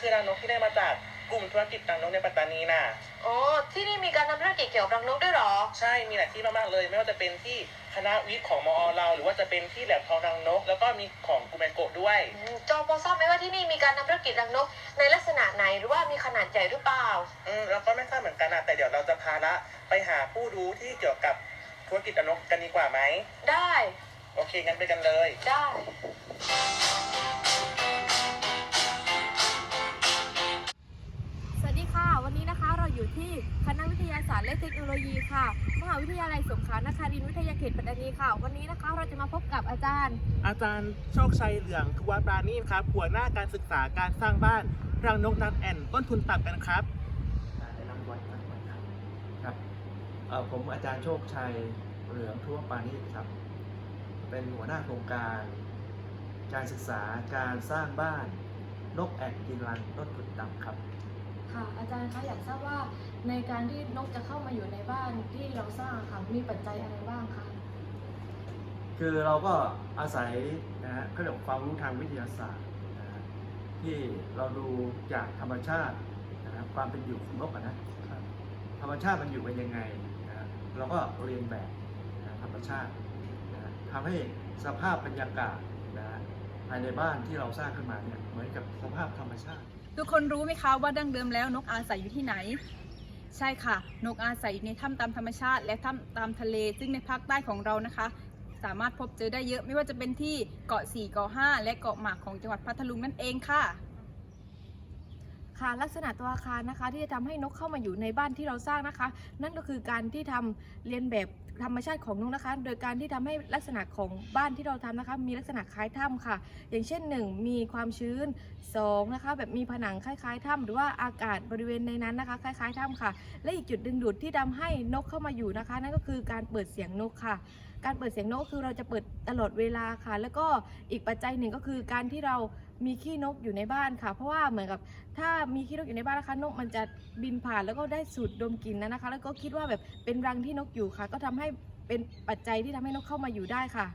คือรังนกที่ได้มาจากกลุ่มธุรกิจรังนกในปัตตานีน่ะ อ๋อ ที่นี่มีการทำธุรกิจเกี่ยวกับรังนกด้วยเหรอ ใช่ มีหลายที่มากๆเลย ไม่ว่าจะเป็นที่คณะวิทย์ของมอเรา หรือว่าจะเป็นที่แหลมทองรังนก แล้วก็มีของกูแมนโกะด้วย อืมจอพอทราบไหมว่าที่นี่มีการทำธุรกิจรังนก ในลักษณะไหนหรือว่ามีขนาดใหญ่หรือเปล่า อืมเราก็ไม่ทราบเหมือนกันนะแต่เดี๋ยวเราจะพาละไปหาผู้รู้ที่เกี่ยวกับธุรกิจรังนกกันดีกว่าไหม ได้ โอเคงั้นไปกันเลย ได้ โนโลยีค่ะ มหาวิทยาลัยสงขลานครินทร์วิทยาเขตปัตตานีค่ะ วันนี้นะคะเราจะมาพบกับอาจารย์ อาจารย์โชคชัยเหลืองทวัปราณีครับหัวหน้าการศึกษาการสร้างบ้านรังนกนางแอ่นต้นทุนต่ำกันครับได้รางวัลรางวัลครับครับเอ่อผมอาจารย์โชคชัยเหลืองทั่วปานีชครับ เป็นหัวหน้าโครงการ การศึกษาการสร้างบ้านนกแอ่นกินรังต้นทุนต่ำครับ ค่ะอาจารย์คะอยากทราบว่าในการที่นกจะเข้ามาอยู่ในบ้านที่เราสร้างค่ะมีปัจจัยอะไรบ้างคะคือเราก็อาศัยนะฮะเขาเรียกว่าความรู้ทางวิทยาศาสตร์นะฮะที่เราดูจากธรรมชาตินะฮะความเป็นอยู่ของนกอะนะครับธรรมชาติมันอยู่เป็นยังไงนะฮะเราก็เรียนแบบนะธรรมชาตินะฮะทำให้สภาพบรรยากาศนะฮะภายในบ้านที่เราสร้างขึ้นมาเนี่ยเหมือนกับสภาพธรรมชาติ ทุกคนรู้ไหมคะว่าดั้งเดิมแล้วนกอาศัยอยู่ที่ไหน ใช่ค่ะ นกอาศัยอยู่ในถ้ำตามธรรมชาติ และถ้ำตามทะเล ซึ่งในภาคใต้ของเรานะคะ สามารถพบเจอได้เยอะไม่ว่าจะเป็นที่เกาะ4เกาะ5และเกาะหมากของจังหวัดพัทลุงนั่นเองค่ะ ค่ะลักษณะตัวอาคารนะคะ ที่จะทำให้นกเข้ามาอยู่ในบ้านที่เราสร้างนะคะ นั่นก็คือการที่ทำเรียนแบบธรรมชาติของนกนะคะ โดยการที่ทำให้ลักษณะของบ้านที่เราทำนะคะ มีลักษณะคล้ายถ้ำค่ะ อย่างเช่น 1 มีความชื้น2นะคะแบบมีผนังคล้ายๆถ้ำหรือว่าอากาศบริเวณในนั้นนะคะ คล้ายๆถ้ำค่ะ และอีกจุดดึงดูดที่ทำให้นกเข้ามาอยู่นะคะ นั่นก็คือการเปิดเสียงนกค่ะ การเปิดเสียงนกคือเราจะเปิดตลอดเวลาค่ะ แล้วก็อีกปัจจัยหนึ่งก็คือการที่เรามีขี้นกอยู่ในบ้านค่ะ เพราะว่าเหมือนกับถ้ามีขี้นกอยู่ในบ้านนะคะนกมันจะบินผ่านแล้วก็ได้สูดดมกลิ่นนะนะคะ แล้วก็คิดว่าแบบเป็นรังที่นกอยู่ค่ะ ก็ทำให้เป็นปัจจัยที่ทำให้นกเข้ามาอยู่ได้ค่ะ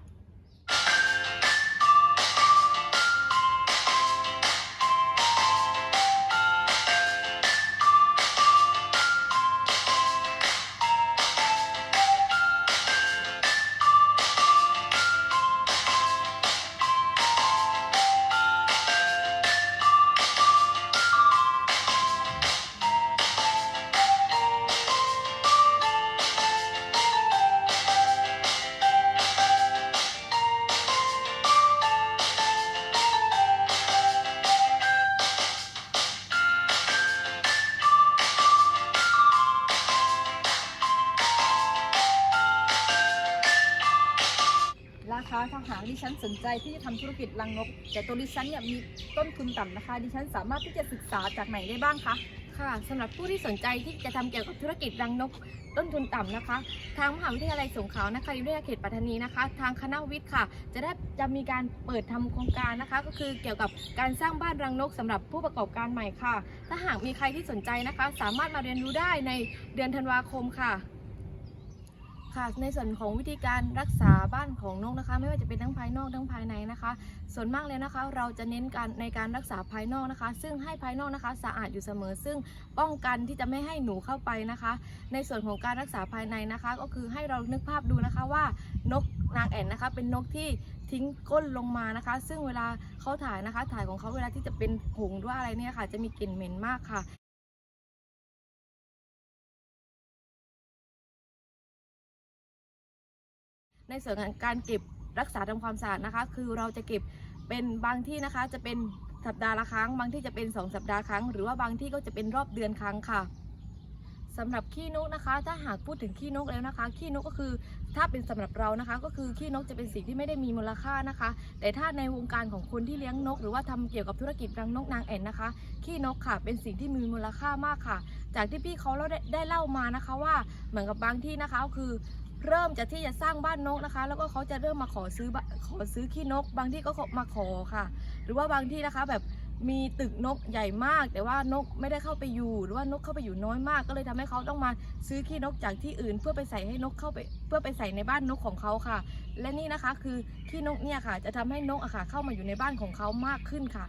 ดิฉันสนใจที่จะทำธุรกิจรังนก แต่ตัวดิฉันเนี่ยมีต้นทุนต่ำนะคะ ดิฉันสามารถที่จะศึกษาจากไหนได้บ้างคะค่ะสำหรับผู้ที่สนใจที่จะทำเกี่ยวกับธุรกิจรังนกต้นทุนต่ำนะคะ ทางมหาวิทยาลัยสงขลานครินทร์วิทยาเขตปัตตานีนะคะ ทางคณะวิทย์ค่ะ จะได้จะมีการเปิดทำโครงการนะคะ ก็คือเกี่ยวกับการสร้างบ้านรังนกสำหรับผู้ประกอบการใหม่ค่ะ ถ้าหากมีใครที่สนใจนะคะ สามารถมาเรียนรู้ได้ในเดือนธันวาคมค่ะ ค่ะในส่วนของวิธีการรักษาบ้านของนกนะคะ ไม่ว่าจะเป็นทั้งภายนอกทั้งภายในนะคะ ส่วนมากเลยนะคะ เราจะเน้นการในการรักษาภายนอกนะคะ ซึ่งให้ภายนอกนะคะสะอาดอยู่เสมอ ซึ่งป้องกันที่จะไม่ให้หนูเข้าไปนะคะ ในส่วนของการรักษาภายในนะคะ ก็คือให้เรานึกภาพดูนะคะว่านกนางแอ่นนะคะ เป็นนกที่ทิ้งก้นลงมานะคะ ซึ่งเวลาเขาถ่ายนะคะ ถ่ายของเขาเวลาที่จะเป็นผงหรือว่าอะไรเนี่ยค่ะ จะมีกลิ่นเหม็นมากค่ะ ในส่วนของการเก็บรักษาทำความสะอาดนะคะ คือเราจะเก็บเป็นบางที่นะคะ จะเป็นสัปดาห์ละครั้ง บางที่จะเป็น 2 สัปดาห์ครั้ง หรือว่าบางที่ก็จะเป็นรอบเดือนครั้งค่ะสำหรับขี้นกนะคะ ถ้าหากพูดถึงขี้นกแล้วนะคะ ขี้นกก็คือถ้าเป็นสำหรับเรานะคะ ก็คือขี้นกจะเป็นสิ่งที่ไม่ได้มีมูลค่านะคะ แต่ถ้าในวงการของคนที่เลี้ยงนก หรือว่าทำเกี่ยวกับธุรกิจรังนกนางแอ่นนะคะ ขี้นกค่ะ เป็นสิ่งที่มีมูลค่ามากค่ะ จากที่พี่เขาเล่าได้เล่ามานะคะว่าเหมือนกับบางที่นะคะ คือ เริ่มจากที่จะสร้างบ้านนกนะคะ แล้วก็เขาจะเริ่มมาขอซื้อขอซื้อขี้นก บางที่ก็มาขอค่ะ หรือว่าบางที่นะคะแบบมีตึกนกใหญ่มาก แต่ว่านกไม่ได้เข้าไปอยู่ หรือว่านกเข้าไปอยู่น้อยมาก ก็เลยทำให้เขาต้องมาซื้อขี้นกจากที่อื่น เพื่อไปใส่ให้นกเข้าไป เพื่อไปใส่ในบ้านนกของเขาค่ะ และนี่นะคะคือขี้นกเนี่ยค่ะ จะทำให้นกอะค่ะเข้ามาอยู่ในบ้านของเขามากขึ้นค่ะ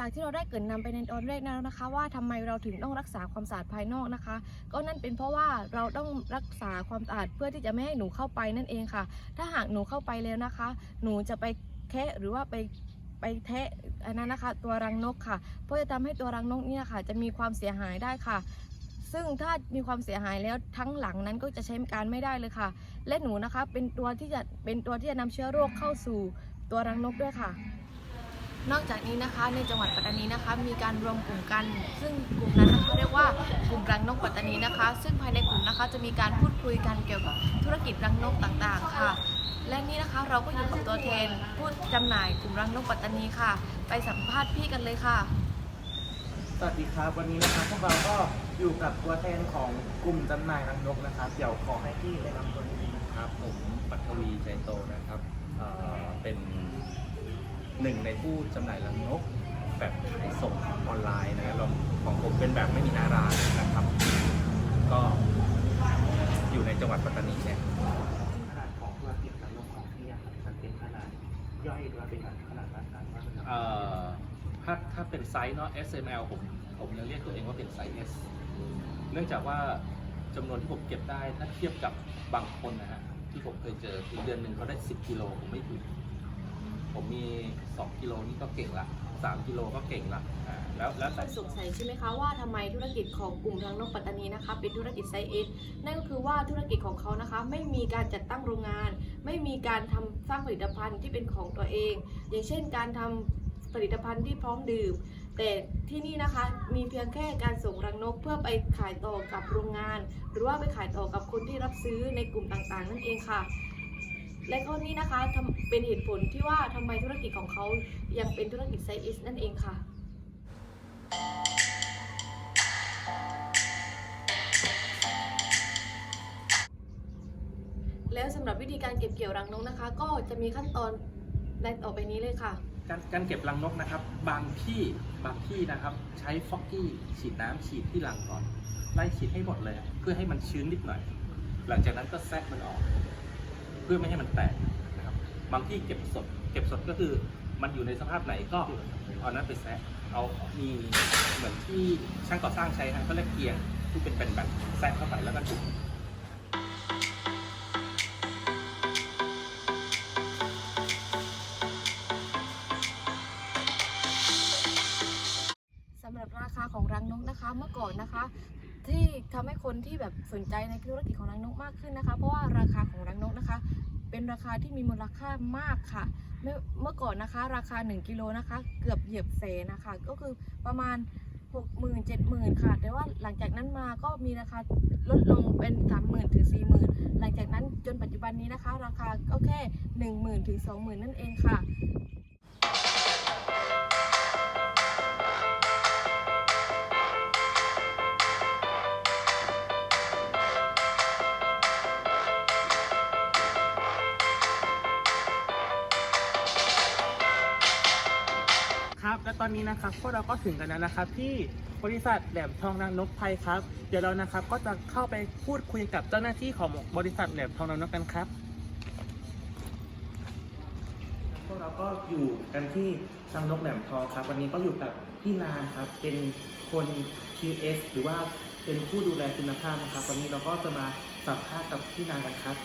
จากที่เราได้เกริดนำไปในตอนแรกแล้วนะคะ ว่าทำไมเราถึงต้องรักษาความสะอาดภายนอกนะคะ ก็นั่นเป็นเพราะว่าเราต้องรักษาความสะอาดเพื่อที่จะไม่ให้หนูเข้าไปนั่นเองค่ะ ถ้าหากหนูเข้าไปแล้วนะคะ หนูจะไปแคะหรือว่าไปไปแทะอันนั้นนะคะ ตัวรังนกค่ะ เพราะจะทำให้ตัวรังนกเนี่ยค่ะ จะมีความเสียหายได้ค่ะซึ่งถ้ามีความเสียหายแล้วทั้งหลังนั้นก็จะใช้การไม่ได้เลยค่ะ และหนูนะคะเป็นตัวที่จะเป็นตัวที่จะนำเชื้อโรคเข้าสู่ตัวรังนกด้วยค่ะ นอกจากนี้นะคะในจังหวัดปัตตานีนะคะมีการรวมกลุ่มกัน ซึ่งกลุ่มนั้นนะคะเรียกว่ากลุ่มรังนกปัตตานีนะคะ ซึ่งภายในกลุ่มนะคะจะมีการพูดคุยกันเกี่ยวกับธุรกิจรังนกต่างๆ ค่ะ และนี่นะคะเราก็อยู่กับตัวแทนผู้จำหน่ายกลุ่มรังนกปัตตานีค่ะ ไปสัมภาษณ์พี่กันเลยค่ะ สวัสดีครับ วันนี้นะครับพวกเราก็อยู่กับตัวแทนของกลุ่มจำหน่ายรังนกนะครับเดี๋ยวขอให้พี่แนะนำตัวนิดนึงนะครับครับผมปัทวีใจโตนะครับเอ่อเป็น หนึ่งในผู้จำหน่ายรังนก แบบขายส่งออนไลน์นะครับเราของผมเป็นแบบไม่มีหนาร้านนะครับ ก็อยู่ในจังหวัดปัตตานีเนี่ยขนาดของธุรกิจรังนกของพี่อะครับมันเป็นขนาดย่อยหรือว่าเป็นขนาดร้านค้าว่าเป็นเอ่อถ้าถ้าเป็นไซส์เนาะ S M L ผมผมยังเรียกตัวเองว่าเป็นไซส์ S เนื่องจากว่าจำนวนที่ผมเก็บได้ถ้าเทียบกับบางคนนะฮะที่ผมเคยเจอคือเดือนหนึ่งเขาได้ 10กิโลผมไม่ถึง ผมมี 2 กิโลนี่ก็เก่งละ 3 กิโลก็เก่งละอ่าแล้วแล้วแต่ สงสัยใช่ไหมคะว่าทำไมธุรกิจของกลุ่มรังนกปัตตานีนะคะเป็นธุรกิจไซส์เอสนั่นก็คือว่าธุรกิจของเขานะคะไม่มีการจัดตั้งโรงงาน ไม่มีการทำสร้างผลิตภัณฑ์ที่เป็นของตัวเอง อย่างเช่น การทำผลิตภัณฑ์ที่พร้อมดื่ม แต่ที่นี่นะคะมีเพียงแค่การส่งรังนกเพื่อไปขายต่อกับโรงงาน หรือว่าไปขายต่อกับคนที่รับซื้อในกลุ่มต่างๆ นั่นเองค่ะ และข้อนี้นะคะเป็นเหตุผลที่ว่าทำไมธุรกิจของเขายังเป็นธุรกิจไซส์เอสนั่นเองค่ะแล้วสำหรับวิธีการเก็บเกี่ยวรังนกนะคะ ก็จะมีขั้นตอนในต่อไปนี้เลยค่ะ การการเก็บรังนกนะครับ บางที่บางที่นะครับ ใช้ฟอกกี้ฉีดน้ำฉีดที่รังก่อนไล่ฉีดให้หมดเลย เพื่อให้มันชื้นนิดหน่อย หลังจากนั้นก็แซะมันออก พื่อไม่ให้มันแตกนะครับบางที่เก็บสด เก็บสดก็คือมันอยู่ในสภาพไหนก็เอานั้นไปแซะเอามีเหมือนที่ช่างก่อสร้างใช้ฮะก็เรียกเกียงที่เป็นเป็นแบบแซะเข้าไปแล้วก็จุด คนที่แบบสนใจในธุรกิจของรังนกมากขึ้นนะคะ เพราะว่าราคาของรังนกนะคะ เป็นราคาที่มีมูลค่ามากค่ะ เมื่อก่อนนะคะ ราคา 1กิโลนะคะ เกือบเหยียบแสนนะคะ ก็คือประมาณ6 0 0 0 0 7 0 0 0ค่ะ แต่ว่าหลังจากนั้นมาก็มีราคาลดลงเป็น 30,000 ถึง 40,000 หลังจากนั้นจนปัจจุบันนี้นะคะ ราคาก็แค่ 10,000 ถึง 20,000 นั่นเองค่ะ ครับ และตอนนี้นะครับพวกเราก็ถึงกันแล้วนะครับ ที่บริษัทแหลมทองนางนกไทยครับ เดี๋ยวเรานะครับก็จะเข้าไปพูดคุยกับเจ้าหน้าที่ของบริษัทแหลมทองนางนกกันครับพวกเราก็อยู่กันที่นางนกแหลมทองครับ วันนี้ก็อยู่กับพี่นานครับ เป็นคน QS หรือว่าเป็นผู้ดูแลคุณภาพนะครับ วันนี้เราก็จะมาสัมภาษณ์กับพี่นานกันครับ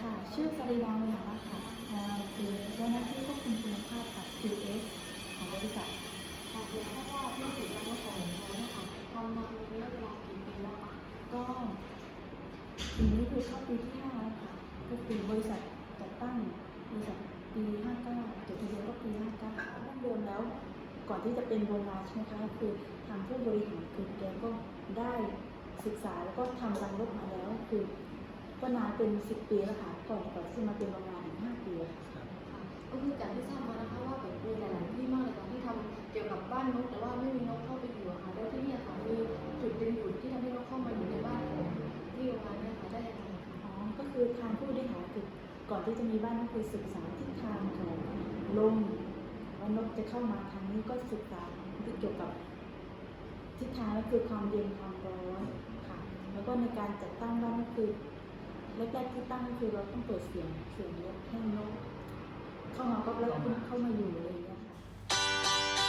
ค่ะ ชื่อสรีรังเลยค่ะเอ่อคือเจ้าหน้าที่ควบคุมคุณภาพกับ QS ของบริษัทค่ะคือถ้าว่าธุรกิจรังนกของเรานะคะทำมาเป็นระยะเวลากี่ปีแล้วคะก็ปีนี้คือเข้าปีที่5แล้วค่ะก็คือบริษัทจัดตั้งบริษัทปี59จดทะเบียนก็ปี59ดั้งเดิมแล้วก่อนที่จะเป็นโบราณใช่ไหมคะคือทางผู้บริหารคือแกก็ได้ศึกษาแล้วก็ทำรังนกมาแล้วคือ ก็นานเป็น10ปีแล้วค่ะก่อนก่อนที่จะมาเป็นโรงงานถึง5ปีแล้วค่ะก็คือจากที่ทราบมานะคะว่าแบบมีหลายๆที่มากเลยค่ะที่ทำเกี่ยวกับบ้านนกแต่ว่าไม่มีนกเข้าไปอยู่อะค่ะแล้วที่เนี่ยค่ะมีจุดเป็นจุดที่ทำให้นกเข้ามาอยู่ในบ้านของที่โรงงานเนี่ยค่ะได้ยังไงคะอ๋อก็คือทางผู้บริหารคือก่อนที่จะมีบ้านก็คือศึกษาทิศทางของลมว่านกจะเข้ามาทางนี้ก็ศึกษาเกี่ยวกับทิศทางก็คือความเย็นความร้อนค่ะ แล้วก็ในการจัดตั้งบ้านก็คือ แรกๆที่ตั้งคือเราต้องเปิดเสียงเสียงนกให้นกเข้ามาก็แล้วคุณเข้ามาอยู่อะไรอย่างเงี้ยค่ะ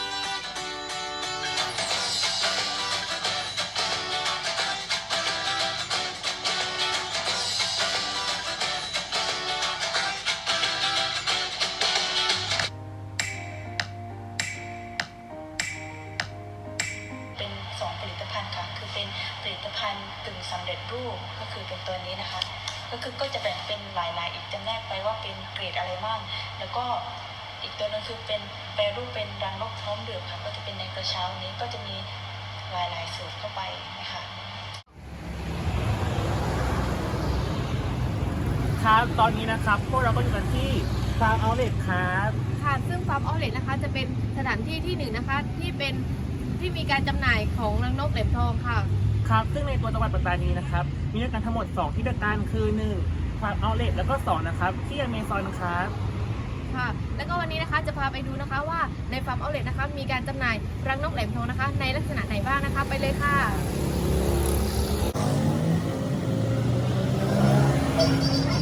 เป็นสองผลิตภัณฑ์ค่ะ คือเป็นผลิตภัณฑ์กึ่งสำเร็จรูปก็คือเป็นตัวนี้นะคะ ก็คือก็จะแบ่งเป็นหลาย ๆ อีกจำแนกไปว่าเป็นเกรดอะไรบ้าง แล้วก็อีกตัวหนึงคือเป็นแปรรูปเป็นรังนกพร้อมดื่มค่ะ ก็จะเป็นในกระเช้านี้ก็จะมีหลาย ๆ สูตรเข้าไปนะคะครับตอนนี้นะครับพวกเราก็อยู่กันที่ฟาร์มเอาเลทครับค่ะซึ่งฟาร์มออเลตนะคะจะเป็นสถานที่ที่หนึ่งนะคะที่เป็นที่มีการจำหน่ายของรังนกแหลมทองค่ะ ครับซึ่งในตัวจังหวัดปัตตานีนะครับ มีด้วยกันทั้งหมด 2 ที่ด้วยกันคือ1ฟาร์มเอาเลทแล้วก็ 2 นะครับ ที่อเมซอนครับค่ะแล้วก็วันนี้นะคะจะพาไปดูนะคะว่าในฟาร์มเอาเลทนะคะมีการจำหน่ายรังนกแหลมทองนะคะ ในลักษณะไหนบ้างนะคะ ไปเลยค่ะต่อ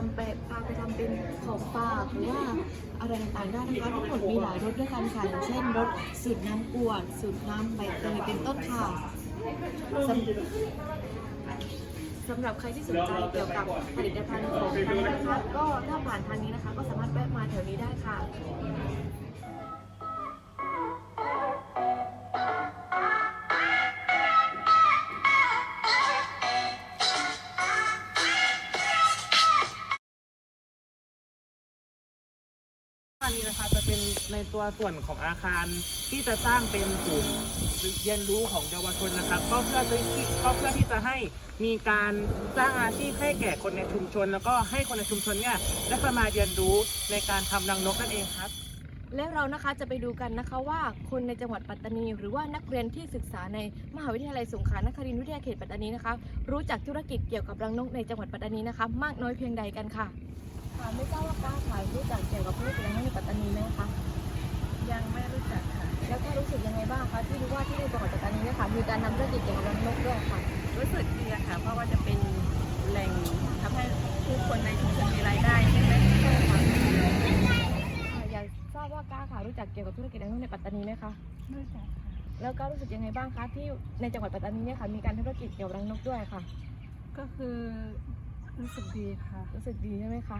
ามารถนำไปพาไปทำเป็นของฝากหรือว่าอะไรต่างๆได้นะคะทั้งหมดมีหลายรสด้วยกันค่ะอย่างเช่นรสสูตรน้ำกวดสูตรน้ำใบเตยเป็นต้นค่ะสำสำหรับใครที่สนใจเกี่ยวกับผลิตภัณฑ์ของทางนี้นะคะก็ถ้าผ่านทางนี้นะคะ ก็สามารถแวะมาแถวนี้ได้ค่ะ ตัวส่วนของอาคารที่จะสร้างเป็นศูนย์เรียนรู้ของเยาวชนนะครับ ก็เพื่อที่ก็เพื่อที่จะให้มีการสร้างอาชีพให้แก่คนในชุมชน แล้วก็ให้คนในชุมชนเนี่ยได้มาเรียนรู้ในการทำรังนกนั่นเองครับและเรานะคะจะไปดูกันนะคะว่าคนในจังหวัดปัตตานี หรือว่านักเรียนที่ศึกษาในมหาวิทยาลัยสงขลานครินทร์วิทยาเขตปัตตานีนะคะ รู้จักธุรกิจเกี่ยวกับรังนกในจังหวัดปัตตานีนะคะ มากน้อยเพียงใดกันค่ะค่ะไม่ทราบว่าก้าขายรู้จักเกี่ยวกับธุรกิจรังนกในปัตตานีไหมคะ ยังไม่รู้จักค่ะ แล้วก็รู้สึกยังไงบ้างคะที่รู้ว่าที่ในจังหวัดปัตตานีเนะคะมีการนำธุรกิจเกี่ยวกับรังนกด้วยค่ะ รู้สึกดีอะค่ะ เพราะว่าจะเป็นแหล่งทำให้ผู้คนในชุมชนมีรายได้ใช่ไหมใช่ค่ะค่ะอยากทราบว่าก้าค่ะรู้จักเกี่ยวกับธุรกิจรังนกในปัตตานีไหมคะ รู้จักค่ะ แล้วก็รู้สึกยังไงบ้างคะที่ในจังหวัดปัตตานีเนี่ยค่ะมีการทำธุรกิจเกี่ยวกับรังนกด้วยค่ะ ก็คือรู้สึกดีค่ะ รู้สึกดีใช่ไหมคะ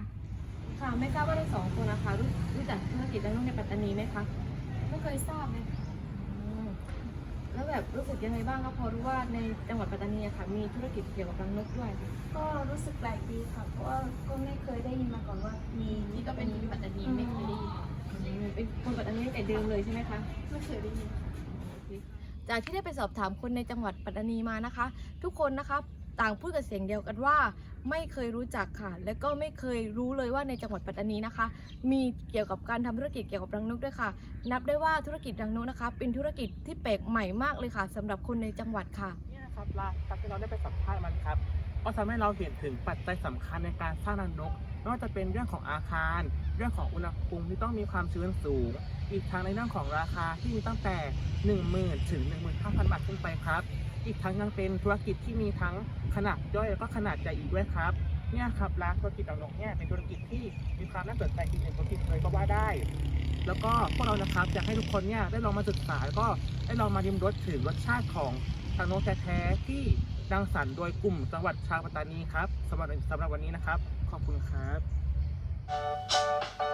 ค่ะ ไม่ทราบว่าทั้งสองคนนะคะรู้รู้จักธุรกิจรังนกในปัตตานีไหมคะ ไม่เคยทราบเลยค่ะอืมแล้วแบบรู้สึกยังไงบ้างคะพอรู้ว่าในจังหวัดปัตตานีอะค่ะ มีธุรกิจเกี่ยวกับรังนกด้วยค่ะ ก็รู้สึกแปลกดีค่ะ เพราะว่าก็ไม่เคยได้ยินมาก่อนว่ามีนี่ก็เป็นคนปัตตานีไม่เคยได้ยิน อืมเป็นคนปัตตานีตั้งแต่เดิมเลยใช่ไหมคะ ไม่เคยได้ยิน จากที่ได้ไปสอบถามคนในจังหวัดปัตตานีมานะคะ ทุกคนนะคะ ต่างพูดกับเสียงเดียวกันว่า ไม่เคยรู้จักค่ะ และก็ไม่เคยรู้เลยว่าในจังหวัดปัตตานีนะคะ มีเกี่ยวกับการทำธุรกิจเกี่ยวกับรังนกด้วยค่ะ นับได้ว่าธุรกิจรังนกนะคะ เป็นธุรกิจที่แปลกใหม่มากเลยค่ะสำหรับคนในจังหวัดค่ะนี่นะครับลาครับที่เราได้ไปสัมภาษณ์มันครับก็ทำให้เราเห็นถึงปัจจัยสำคัญในการสร้างรังนกไม่ว่าจะเป็นเรื่องของอาคาร เรื่องของอุณหภูมิที่ต้องมีความชื้นสูง อีกทั้งในเรื่องของราคาที่มีตั้งแต่ 10,000 ถึง 15,000 บาทขึ้นไปครับ อีกทั้งยังเป็นธุรกิจที่มีทั้งขนาดย่อยแล้วก็ขนาดใหญ่อีกด้วยครับเนี่ยครับร้านธุรกิจรังนกเนี่ยเป็นธุรกิจที่มีความน่าสนใจอีกหนึ่งธุรกิจเลยก็ว่าได้ แล้วก็พวกเรานะครับอยากให้ทุกคนเนี่ยได้ลองมาศึกษาแล้วก็ได้ลองมาริมรสถึงรสชาติของรังโนกแท้ๆที่รังสรรโดยกลุ่มจังหวัดชาวปัตตานีครับสำหรับสำหรับวันนี้นะครับ ขอบคุณครับ